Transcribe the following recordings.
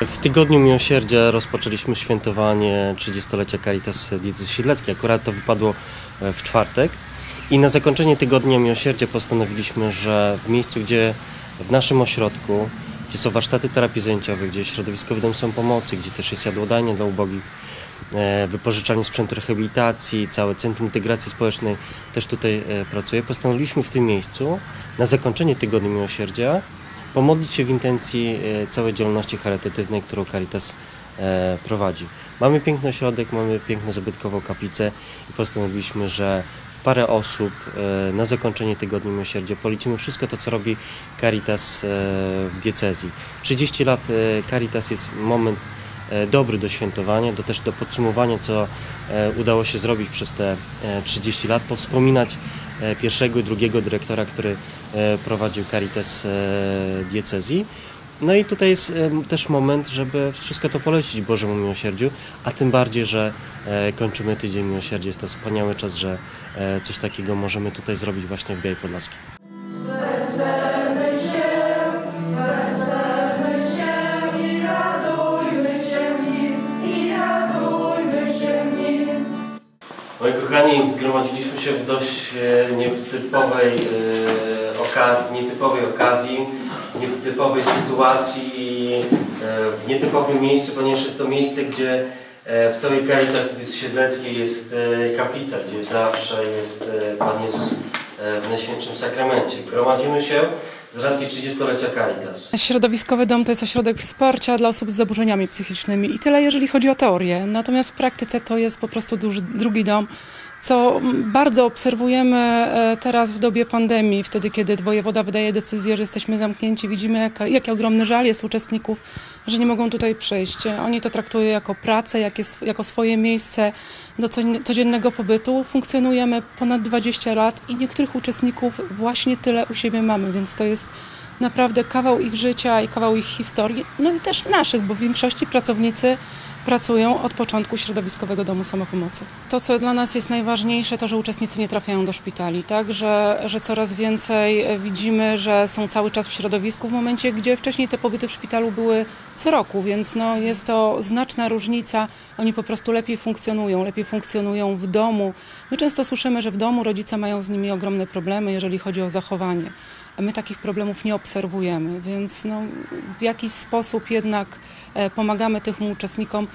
W tygodniu miłosierdzia rozpoczęliśmy świętowanie 30-lecia Caritas Diecezji Siedleckiej. Akurat to wypadło e, w czwartek. I na zakończenie tygodnia miłosierdzia postanowiliśmy, że w miejscu, gdzie w naszym ośrodku, gdzie są warsztaty terapii zajęciowej, gdzie środowiskowy dom samopomocy, gdzie też jest jadłodajnia dla ubogich, e, wypożyczalnie sprzętu rehabilitacji, całe Centrum Integracji Społecznej też tutaj e, pracuje. Postanowiliśmy w tym miejscu na zakończenie Tygodnia Miłosierdzia pomodlić się w intencji e, całej działalności charytatywnej, którą Caritas e, prowadzi. Mamy piękny ośrodek, mamy piękną zabytkową kaplicę i postanowiliśmy, że w parę osób e, na zakończenie Tygodnia Miłosierdzia policzymy wszystko to, co robi Caritas w diecezji. 30 lat Caritas jest moment dobry do świętowania, do też do podsumowania, co udało się zrobić przez te e, 30 lat, powspominać pierwszego i drugiego dyrektora, który e, prowadził Caritas e, diecezji. No i tutaj jest też moment, żeby wszystko to polecić Bożemu Miłosierdziu, a tym bardziej, że e, kończymy Tydzień Miłosierdzia. Jest to wspaniały czas, że e, coś takiego możemy tutaj zrobić właśnie w Białej Podlaskiej. Moi kochani, zgromadziliśmy się w dość e, nietypowej e, okazji, nietypowej okazji, nietypowej sytuacji i e, w nietypowym miejscu, ponieważ jest to miejsce, gdzie w całej Caritas Siedleckiej jest kaplica, gdzie zawsze jest Pan Jezus w Najświętszym Sakramencie. Gromadzimy się z racji 30-lecia Caritas. Środowiskowy dom to jest ośrodek wsparcia dla osób z zaburzeniami psychicznymi i tyle, jeżeli chodzi o teorię. Natomiast w praktyce to jest po prostu duży, drugi dom, co bardzo obserwujemy e, teraz w dobie pandemii, wtedy kiedy wojewoda wydaje decyzję, że jesteśmy zamknięci. Widzimy, jaka, jaki ogromny żal jest uczestników, że nie mogą tutaj przyjść. Oni to traktują jako pracę, jak jest, jako swoje miejsce do codzien- codziennego pobytu. Funkcjonujemy ponad 20 lat i niektórych uczestników właśnie tyle u siebie mamy, więc to jest naprawdę kawał ich życia i kawał ich historii, no i też naszych, bo w większości pracownicy pracują od początku Środowiskowego Domu Samopomocy. To, co dla nas jest najważniejsze, to, że uczestnicy nie trafiają do szpitali, tak? Że, że coraz więcej widzimy, że są cały czas w środowisku w momencie, gdzie wcześniej te pobyty w szpitalu były co roku, więc no, jest to znaczna różnica. Oni po prostu lepiej funkcjonują, lepiej funkcjonują w domu. My często słyszymy, że w domu rodzice mają z nimi ogromne problemy, jeżeli chodzi o zachowanie. My takich problemów nie obserwujemy, więc no, w jakiś sposób jednak e, pomagamy tym uczestnikom.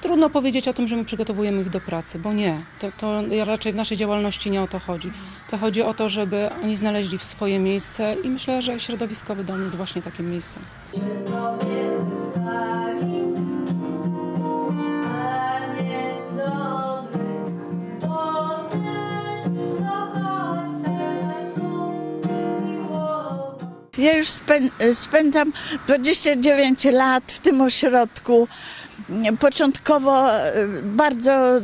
Trudno powiedzieć o tym, że my przygotowujemy ich do pracy, bo nie. To, to raczej w naszej działalności nie o to chodzi. To chodzi o to, żeby oni znaleźli swoje miejsce i myślę, że środowiskowy dom jest właśnie takim miejscem. Ja już spę- spędzam 29 lat w tym ośrodku. Początkowo e, bardzo e,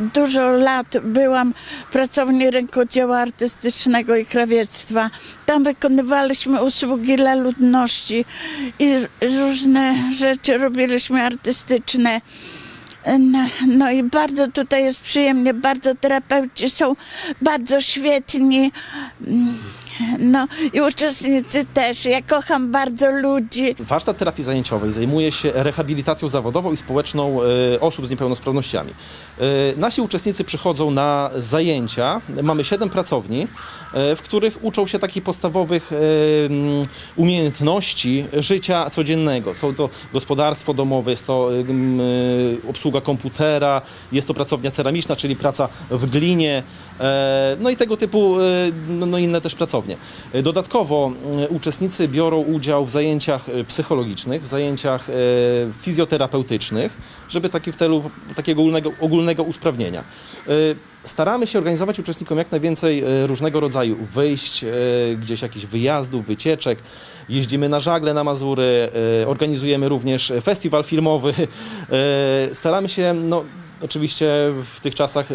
dużo lat byłam pracowni rękodzieła artystycznego i krawiectwa. Tam wykonywaliśmy usługi dla ludności i różne rzeczy robiliśmy artystyczne. No, no i bardzo tutaj jest przyjemnie, bardzo terapeuci są bardzo świetni. No i uczestnicy też. Ja kocham bardzo ludzi. Warsztat terapii zajęciowej zajmuje się rehabilitacją zawodową i społeczną e, osób z niepełnosprawnościami. E, Nasi uczestnicy przychodzą na zajęcia. Mamy siedem pracowni, e, w których uczą się takich podstawowych umiejętności życia codziennego. Są to gospodarstwo domowe, jest to obsługa komputera, jest to pracownia ceramiczna, czyli praca w glinie, no i tego typu no, no inne też pracownie. E, Dodatkowo e, uczestnicy biorą udział w zajęciach e, psychologicznych, w zajęciach fizjoterapeutycznych, żeby taki w celu takiego ogólnego, ogólnego usprawnienia. Staramy się organizować uczestnikom jak najwięcej różnego rodzaju wyjść, gdzieś jakichś wyjazdów, wycieczek. Jeździmy na żagle na Mazury, organizujemy również festiwal filmowy. Staramy się, no, oczywiście w tych czasach e,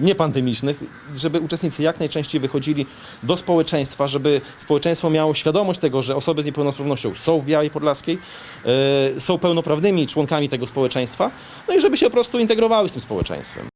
niepandemicznych, żeby uczestnicy jak najczęściej wychodzili do społeczeństwa, żeby społeczeństwo miało świadomość tego, że osoby z niepełnosprawnością są w Białej Podlaskiej, e, są pełnoprawnymi członkami tego społeczeństwa, no i żeby się po prostu integrowały z tym społeczeństwem.